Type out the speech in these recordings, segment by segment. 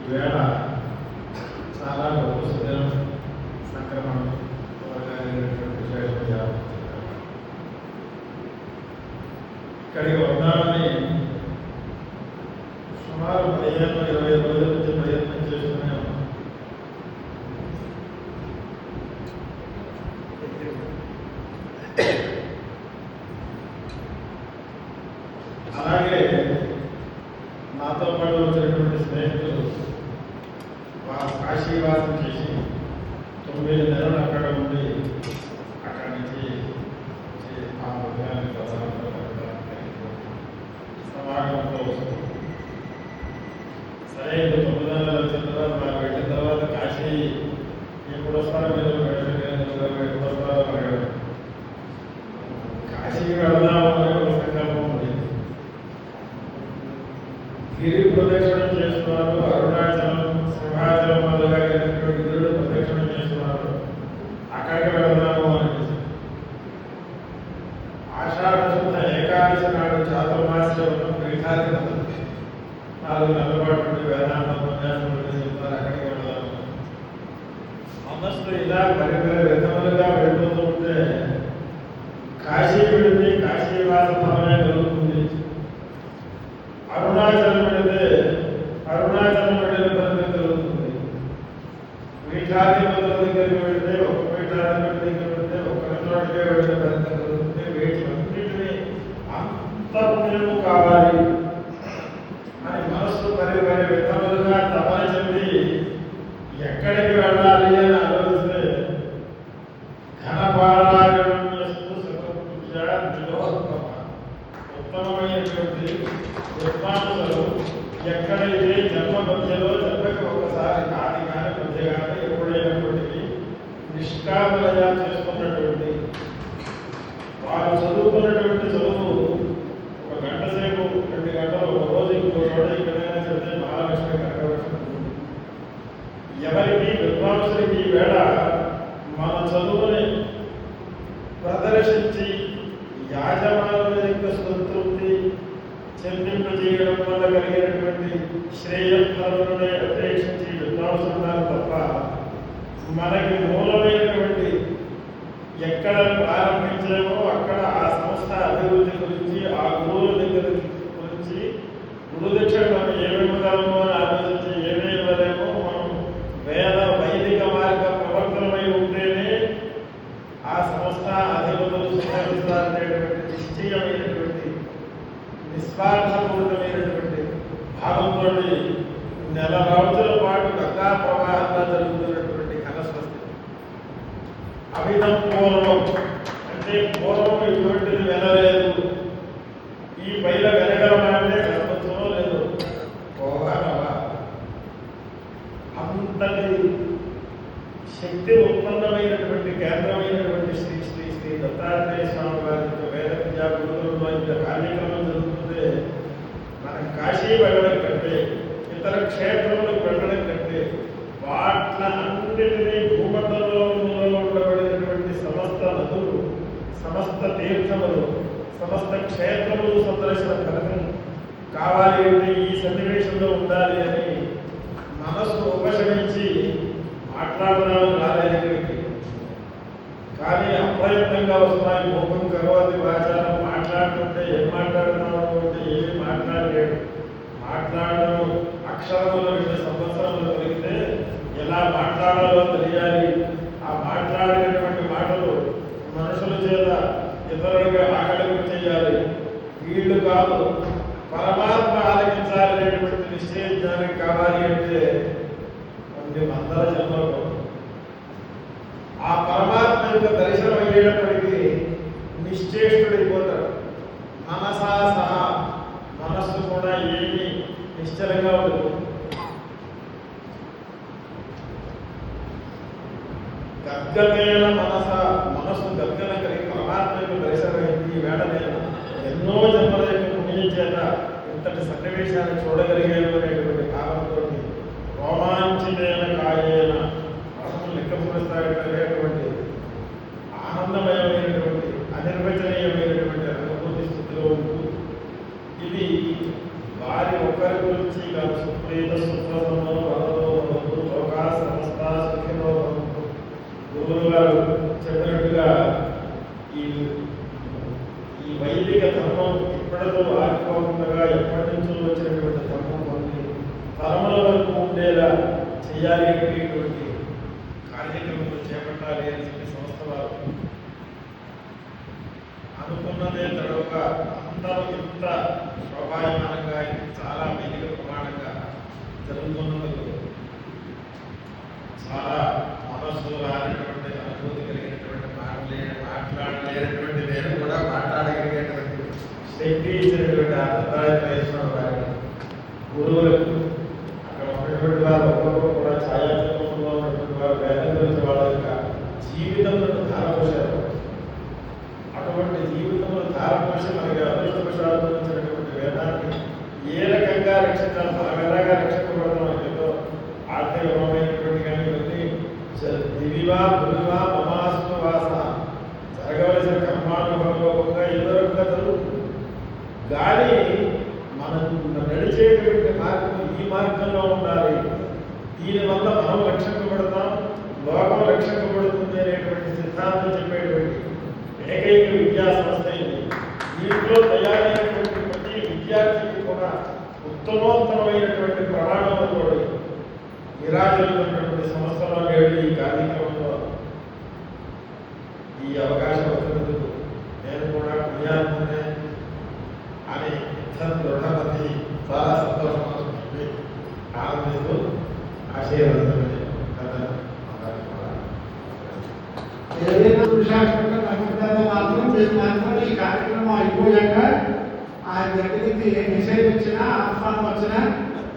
ఈవేళ చాలా గొప్ప సుదినం సంక్రమణం త్వరగా ఇక్కడికి వద్దామని సుమారు పదిహేను nuestro y ఎక్కడైతే జన్మ మధ్యలో జన్మకి ఒకసారి కాని కాని మధ్య కానీ ఎప్పుడైనప్పటికీ నిష్కామలగా చేసుకున్నటువంటి వారు చదువుకున్నటువంటి చదువు ఒక గంట సేపు రెండు గంటలు ఒక రోజు ఇంకో చోట ఎక్కడైనా చెప్తే మహాలక్ష్మి కనకవలసి ఉంటుంది ఎవరికి విద్వాంసులకి ఈ వేళ మన చదువుని ప్రదర్శించి యాజమానుల చెందింపజేయడం వల్ల కలిగినటువంటి శ్రేయఫలములనే అపేక్షించి విద్వాంసున్నారు తప్ప మనకి మూలమైనటువంటి ఎక్కడ ప్రారంభించామో అక్కడ ఆ సంస్థ అభివృద్ధి గురించి ఆ గురువుల దగ్గర గురించి గురు దక్షిణ మనం ఏమి ఇవ్వగలమో అని ఆలోచించి ఏమి ఇవ్వలేమో మనం వేద వైదిక మార్గ ప్రవర్తనమై ఉంటేనే ఆ సంస్థ అధిపతులు స్వీకరిస్తారనేటువంటి నిశ్చయమైనటువంటి నిస్వార్థపూరితమైనటువంటి భావంతో నెల రోజుల పాటు గంగా ప్రవాహంగా జరుగుతున్నటువంటి ఘనస్వస్తి అభితం పూర్వం అంటే పూర్వం ఇటువంటిది వెళ్ళలేదు ఈ పైల అంటే కనపచ్చమో లేదు. పోగానవా? అంతటి శక్తి ఉత్పన్నమైనటువంటి కేంద్రమైనటువంటి శ్రీ శ్రీ శ్రీ దత్తాత్రేయ స్వామి వారి యొక్క వేద విద్యా గురువులలో ఇంత కార్యక్రమం జరుగుతుంటే కాశీ వెళ్ళడం కంటే ఇతర క్షేత్రములకు వెళ్ళడం కంటే వాట్ల అన్నిటినీ భూమండలంలో ఉండబడినటువంటి సమస్త నదులు సమస్త తీర్థములు సమస్త క్షేత్రములు సందర్శన ఫలకం కావాలి అంటే ఈ సన్నివేశంలో ఉండాలి అని మనసు ఉపశమించి మాట్లాడడానికి రాలేనటువంటి కానీ అప్రయత్నంగా వస్తున్నాయి. మోపం కరవతి వాచారం మాట్లాడుతుంటే ఏం మాట్లాడుతున్నావు అంటే ఏమీ మాట్లాడలేడు మాట్లాడడం అక్షరములు రెండు సంవత్సరములు దొరికితే ఎలా మాట్లాడాలో తెలియాలి. ఆ మాట్లాడినటువంటి మాటలు మనుషుల చేత ఇతరులుగా ఆకలింపు చేయాలి. వీళ్ళు కాదు పరమాత్మ ఆలకించాలనేటువంటి నిశ్చయ జ్ఞానం కావాలి అంటే కొన్ని వందల జన్మలు ఆ పరమాత్మ యొక్క దర్శనం అయ్యేటప్పటికీ నిశ్చేష్టుడైపోతాడు మనసా సహా మనస్సు కూడా ఏమి నిశ్చలంగా ఉండదు గద్గమైన మనస మనస్సు గద్గన కలిగి పరమాత్మ యొక్క దర్శనమైంది ఈ వేళ ఎన్నో జన్మల యొక్క పుణ్యం చేత ఇంతటి సన్నివేశాన్ని చూడగలిగాను అనేటువంటి భావంతో రోమాంచితైన కాయన మనసు లెక్కపరుస్తాడనేటువంటి ఆనందమయమైనటువంటి అనిర్వచనీయమైనటువంటి అనుభూతి స్థితిలో ఉంటూ ఇది వారి ఒక్కరి గురించి కాదు సుప్రీత సుప్రతమో వరదో భవంతు లోకా సమస్త సుఖినో భవంతు గురువులు గారు చెప్పినట్టుగా ఈ ఈ వైదిక ధర్మం ఆగిపోకుండా ఎప్పటి నుంచో వచ్చినటువంటి ధర్మం తరముల వరకు ఉండేలా చేయాలి అనేటువంటి కార్యక్రమం చేపట్టాలి అని చెప్పి సంస్థ వారు అనుకున్నదే తడవక అందరూ ఇంత శోభాయమానంగా చాలా వైదిక ప్రమాణంగా జరుగుతున్నందుకు చాలా మనస్సు రానటువంటి అనుభూతి కలిగినటువంటి మాట్లాడలేనటువంటి నేను కూడా మాట్లాడ శక్తి ఇచ్చినటువంటి ఆ దత్తాయ వైష్ణవ గురువులకు అక్కడ ఉన్నటువంటి వారు ఒక్కొక్కరు కూడా ఛాయాచిత్రంలో ఉన్నటువంటి వారు వేదం గురించి వాళ్ళ యొక్క జీవితంలో ధారపోశారు అటువంటి జీవితంలో ధారపోసి మనకి అదృష్టవశాలు ఇచ్చినటువంటి వేదాన్ని ఏ రకంగా రక్షించాలి మనం ఎలాగా రక్షించబడతాం ఏదో ఆర్థికమైనటువంటి కానీ ఇవన్నీ దివివా భువివా ఈ మార్గంలో ఉండాలి. దీనివల్ల మనం రక్షించబడతాం లోకం రక్షింపబడుతుంది అనేటువంటి సిద్ధాంతం చెప్పేటువంటి ఏకైక విద్యా సంస్థ ఇది. దీంట్లో తయారైనటువంటి ప్రతి విద్యార్థికి కూడా ఉత్తమోత్తమైనటువంటి ప్రమాణంతో నిరాశించినటువంటి సంస్థలో నేడు ఈ కార్యక్రమంలో ఈ అవకాశం వచ్చినందుకు నేను కూడా పుణ్యాత్మనే అని దృఢమతి చాలా సంతోషంగా చెప్పి ఆనందిస్తూ ఆశీర్వదించమని కథను అందరికీ కూడా ఏదైనా పురుషార్థంగా నమ్ముతారో మాత్రం మీరు మాత్రం ఈ కార్యక్రమం అయిపోయాక ఆ దగ్గరికి ఏ మెసేజ్ వచ్చినా ఆహ్వానం వచ్చినా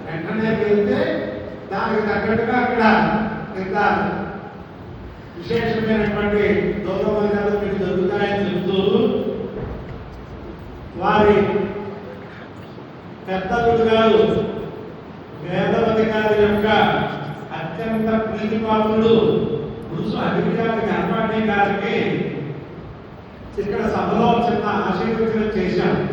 వెంటనే వెళ్తే దానికి తగ్గట్టుగా అక్కడ ఇంకా విశేషమైనటువంటి గౌరవాలు మీకు దొరుకుతాయని చెబుతూ వారి పెద్దలు గారు వేదవతి యొక్క అత్యంత ప్రీతిపాత్రుడు గురుసు అధికారి గణపాటి గారికి ఇక్కడ సభలో చిన్న ఆశీర్వచనం చేశాను